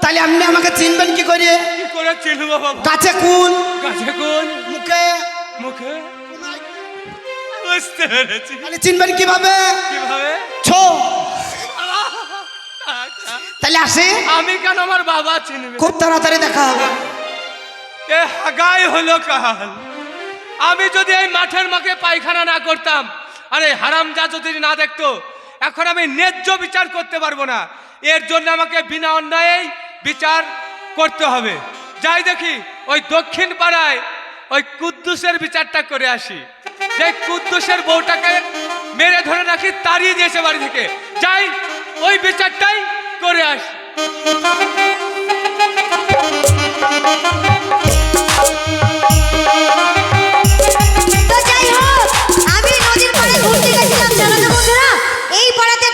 তাহলে আপনি আমাকে চিনবেন কি করে? কি করে চিনবো বাবা? কোন কাছে কোন মুখে। মুখে। বুঝতে পেরেছি। তাহলে চিনবেন কীভাবে? কীভাবে? ছো। তাহলে আসে। আমি কেন আমার বাবা চিনবে? খুব তাড়াতাড়ি দেখা হবে। এ হাগাই হলো কাল। আমি যদি এই মাঠের মাকে পায়খানা না করতাম আরে হারাম হারামজা যদি না দেখতো এখন আমি ন্যায্য বিচার করতে পারব না। এর জন্য আমাকে বিনা অন্যায় বিচার করতে হবে। যাই দেখি, ওই দক্ষিণ পাড়ায় ওই কুদ্দুসের বিচারটা করে আসি। যে কুদ্দুসের বউটাকে মেরে ধরে রাখি তাড়িয়ে দিয়েছে বাড়ি থেকে। যাই, ওই বিচারটাই করে আসি।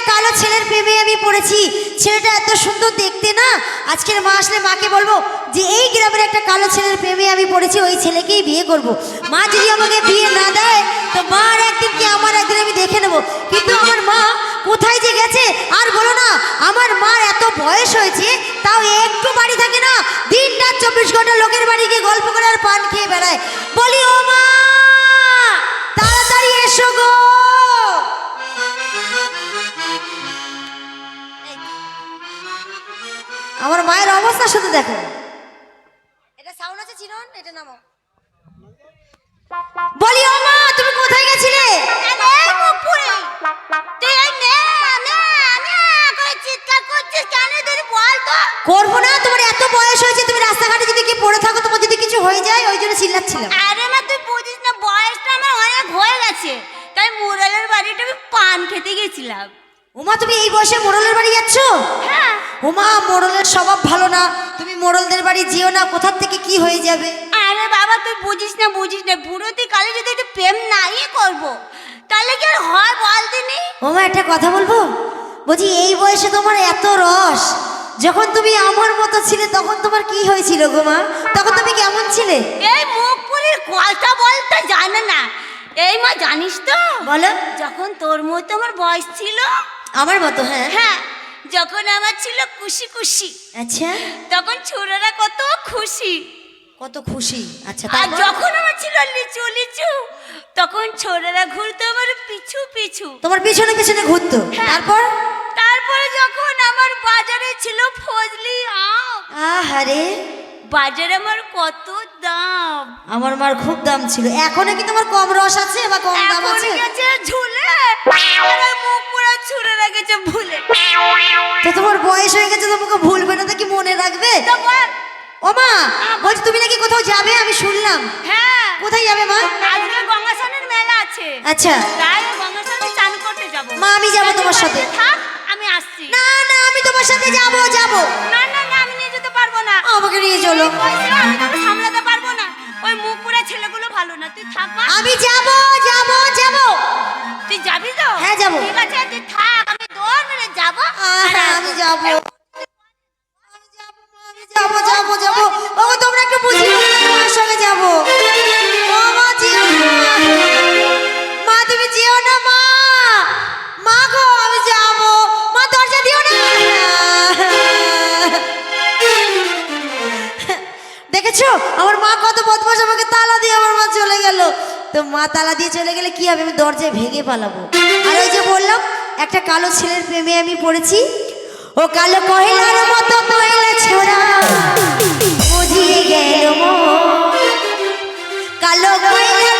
একটা কালো ছেলের প্রেমে আমি পড়েছি, ছেলেটা এত সুন্দর দেখতে না? আজকের মা আসলে মাকে বলব যে, এই গ্রামের একটা কালো ছেলের প্রেমে আমি পড়েছি, ওই ছেলেকেই বিয়ে করব। মা যদি আমাকে বিয়ে না দেয়, তো মা আর একদিন কি আমার একদিন আমি দেখে নেব? কিন্তু আমার মা কোথায় যে গেছে, আর বলো না, আমার মার এত বয়স হয়েছে, তাও একটু বাড়ি থাকে না দিন রাত চব্বিশ ঘণ্টা লোকের বাড়ি গিয়ে গল্প করে আর পান খেয়ে বেড়ায়। বলি, ও মা, তাড়াতাড়ি এসো গো। আমার মায়ের অবস্থা শুধু দেখো। এটা সাউন্ড আছে চিরন? এটা নামো বলি ও মা তুমি কোথায় গেছিলে? করব না তোমার এত বয়স হয়েছে তুমি রাস্তাঘাটে যদি কি পড়ে থাকো তোমার যদি কিছু হয়ে যায় ওই জন্য চিল্লাচ্ছিলাম। আরে মা তুই বুঝিস না বয়সটা আমার অনেক হয়ে গেছে। তাই মুরালের বাড়িটা আমি পান খেতে গেছিলাম। উমা তুমি এই বয়সে মোড়লের বাড়ি যাচ্ছ? হ্যাঁ। উমা মোড়লের স্বভাব ভালো না। তুমি মোড়লদের বাড়ি যেও না কোথার থেকে কি হয়ে যাবে? আরে বাবা তুই বুঝিস না বুঝিস না। বুড়োতি কালে যদি একটু প্রেম নাই করব তাহলে কি আর হয় বল দিনি? ওমা একটা কথা বলব? বলছি এই বয়সে তোমার এত রস। যখন তুমি আমার মতো ছিলে তখন তোমার কি হয়েছিল গো মা? তখন তুমি কেমন ছিলে? এই মুখ পুরীর কথা বলতে জানে না। এই মা জানিস তো? বলো। যখন তোর মতো আমার বয়স ছিল আমার মতো হ্যাঁ। হ্যাঁ যখন আমার ছিল খুশি খুশি আচ্ছা। তখন ছোড়রা কত খুশি। কত খুশি। আচ্ছা আর যখন আমার ছিল লিচু লিচু তখন ছোড়রা ঘুরতো আমার পিছু পিছু। তোমার পিছনে পিছনে ঘুরতো। হ্যাঁ। তারপর? তারপরে যখন আমার বাজারে ছিল ফজলি আম। আহারে। বাজারে আমার কত দাম? আমার মার খুব দাম ছিল। এখনও কি তোমার কম রস আছে বা কম দাম আছে? গেছে ঝুলে। ওই মুখ পুরো ছুঁড়ে রেখেছে ভুলে। তো তোমার বয়স হয়ে গেছে তোমাকে ভুলবে না তো কি মনে রাখবে? তারপর ও মা বলছি তুমি নাকি কোথাও যাবে? আমি শুনলাম। হ্যাঁ। কোথায় যাবে মা? আজকে গঙ্গাসানের মেলা আছে। আচ্ছা। তাই গঙ্গাসানে চান করতে যাব। মা, আমি যাব তোমার সাথে। থাক আমি আসছি। না না আমি তোমার সাথে যাব যাব। না না আমি যেতে পারব না। আমাকে নিয়ে চলো। আমি সামলাতে পারব না। ওই মুখ পুরা ছেলেগুলো ভালো না। তুই থাক মা। আমি যাব যাব যাব। তুই যাবি তো? হ্যাঁ, যাব। ঠিক আছে তুই থাক। আমি দৌড় মেরে যাব। আর আমি আসব। যাব যাব যাব যাব। ও তোমরা একটু বুঝিয়ে আমার সঙ্গে যাব। দেখেছ? আমার মা কত বদমাস আমাকে তালা দিয়ে আমার মা চলে গেল। তো মা তালা দিয়ে চলে গেলে কি হবে? আমি দরজায় ভেঙে পালাবো। আর ওই যে বললাম, একটা কালো ছেলের প্রেমে আমি পড়েছি। ও কালো কহিলার মতো কহিলা ছোড়া। বুঝিয়ে গেল। কালো কয়লার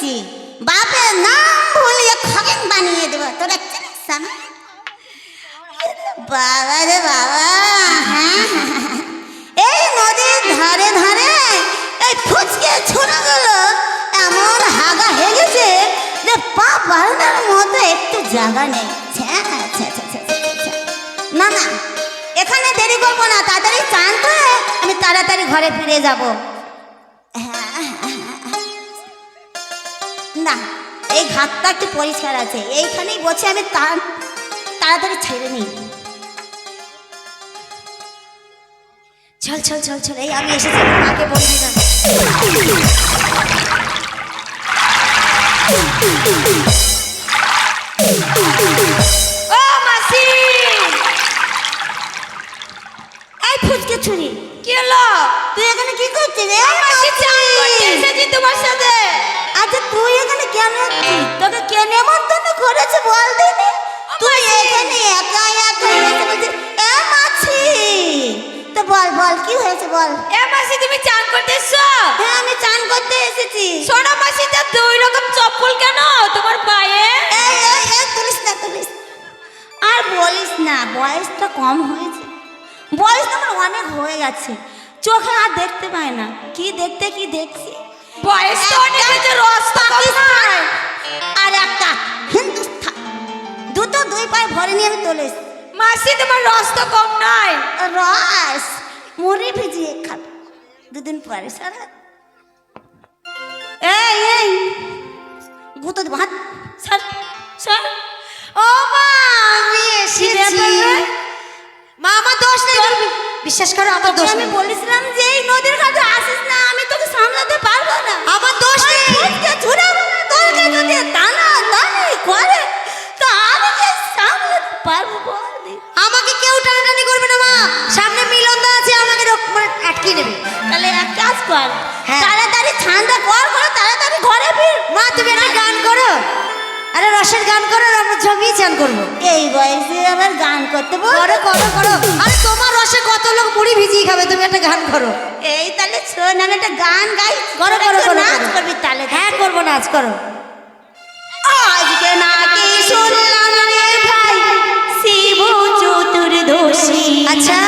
বলছি বাপের নাম ভুলিয়ে খগেন বানিয়ে দেবো। তোরা চিনিস আমি বাবা রে বাবা হ্যাঁ, হ্যাঁ, হ্যাঁ, হ্যাঁ এই নদীর ধারে ধারে এই ফুচকে ছোড়াগুলো এমন হাগা হেগেছে যে পা বাড়ানোর মতো একটু জায়গা নেই। না না, এখানে দেরি করব না। তাড়াতাড়ি চান আমি তাড়াতাড়ি ঘরে ফিরে যাব। হ্যাঁ। না এই ঘাটটা একটু পরিষ্কার আছে। এইখানেই বসে আমি তাড়াতাড়ি ছেড়ে নিই। চল চল চল চল এই আমি এসেছি মাকে বলতে যাব ও মাসি! এই ফুচকে ছুরি কি হলো? তুই এখানে কি করছিস? রে মাসি চান করতে এসেছি তোমার সাথে। আচ্ছা তুই এখানে কেন আছিস তোকে কে নেমন্তন্ন করেছে বল দিনি তুই এখানে একা একা এসে বলছিস এ মাছি তো বল বল কি হয়েছে বল? এ মাসি তুমি চান করতে এসছো? হ্যাঁ আমি চান করতে এসেছি। সোনা মাসি তা দুই রকম চপ্পল কেন? তোমার পায়ে? এই এই এই তুলিস না তুলিস। আর বলিস না বয়সটা কম হয়েছে। বয়স আমার অনেক হয়ে গেছে। চোখে আর দেখতে পায় না। কি দেখতে কি দেখছি? বয়স তো অনেক হয়েছে রস তো কম আর একটা হিন্দুস্থান। দুটো দুই পায়ে ভরে নিয়ে আমি চলে এসেছি। মাসি তোমার রস তো কম নাই রস মুড়ি ভিজিয়ে খাবে। দুদিন পরে সারা। এই এই। গুতো দেবো হাত সর সর ও মা আমি এসেছি। বিশ্বাস করো আমার দোষ আমি বলেছিলাম যে এই নদীর ঘাটে আসিস না আমি তোকে সামলাতে পারব না। আমার দোষ নেই। ঝুড়ে তোরকে যদি টানা টানি করে তো আমি যে সামলাতে পারব বল আমাকে কেউ টানাটানি করবে না মা। সামনে মিলন মিলনদা আছে আমাকে রক- মানে আটকে নেবে। তাহলে এক কাজ কর। তাড়াতাড়ি ঠান্ডা কর করো তাড়াতাড়ি ঘরে ফির। মা তুমি একটা গান করো। আরে রসের গান করো আমরা জমিয়ে চান করব। এই বয়সে আবার গান করতে করো করো করো। লোক মুড়ি ভিজিয়ে খাবে তুমি একটা গান করো। এই তাহলে শোন আমি একটা গান গাই করো করো করো নাচ করবি তাহলে হ্যাঁ করব নাচ করো। আজকে নাকি শুনলাম রে ভাই শিব চতুর্দশী। আচ্ছা।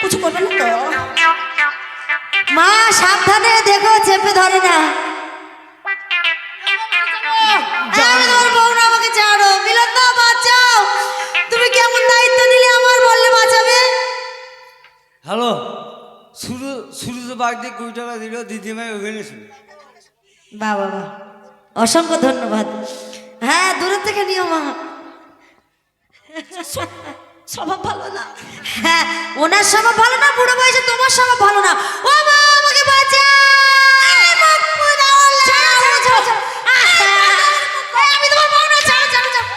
কিছু করবে না তো? মা সাবধানে দেখো চেপে ধরে না। আমাকে মিলন বাঁচাও। তুমি কেমন দায়িত্ব নিলে বললে বাঁচাবে? হ্যালো শুরু সূর্য বাগদি কুড়ি দিল দিদিমাই ওখানে শুনে। বা বাবা অসংখ্য ধন্যবাদ। হ্যাঁ দূরের থেকে নিও মা। স্বভাব ভালো না হ্যাঁ ওনার স্বভাব ভালো না বুড়ো বয়সে তোমার স্বভাব ভালো না ও মা আমাকে ছাড়ো, ছাড়ো, ছাড়ো। এই, আমি তোমার বউ না, ছাড়ো, ছাড়ো, ছাড়ো।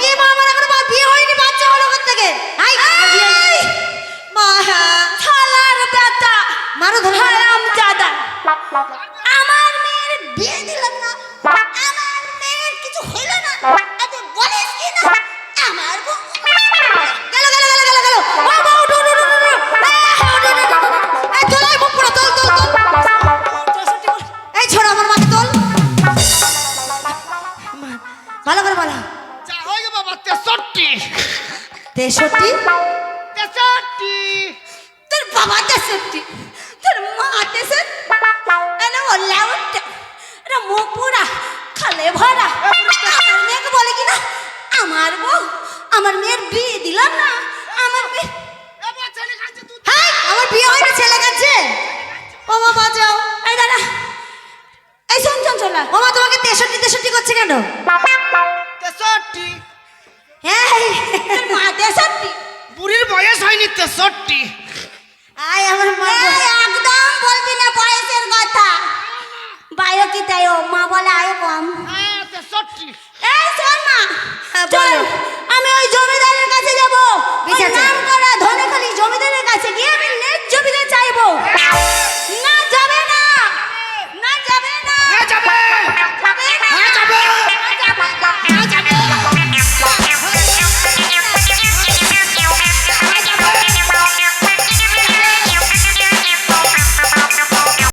এ মা, আমার এখনও বিয়ে হয়নি, বাচ্চা হলো কোথা থেকে? আই। মা, থালার বেটা মারো ধরে। হারাম জাদা আমার মেয়ের বিয়ে দিলাম না আমার মেয়ের কিছু হইল না তেষট্টি তোর বাবা তেষট্টি তোর মা তেষট্টি মুখ পুরা খালে ভরা। আমার মেয়েকে বলে কি না আমার বউ আমার মেয়ের বিয়ে দিলাম না আমার মেয়ে হাই আমার বিয়ে হয়নি ছেলে কাছে ও মা বাঁচাও। এই দাদা এই শোন শোন শোন মা তোমাকে তেষট্টি তেষট্টি করছে কেন? হ্যাঁ তোর মা তেষট্টি। বুড়ির বয়স হয়নি তেষট্টি। আয় আমার মা একদম বলবি না বয়সের কথা। বায়ো কি তাই? ও মা বলে আয়ো কম। হ্যাঁ, তেষট্টি। এই শোন মা হ্যাঁ, চল আমি ওই জমিদারের কাছে যাব। নাম করা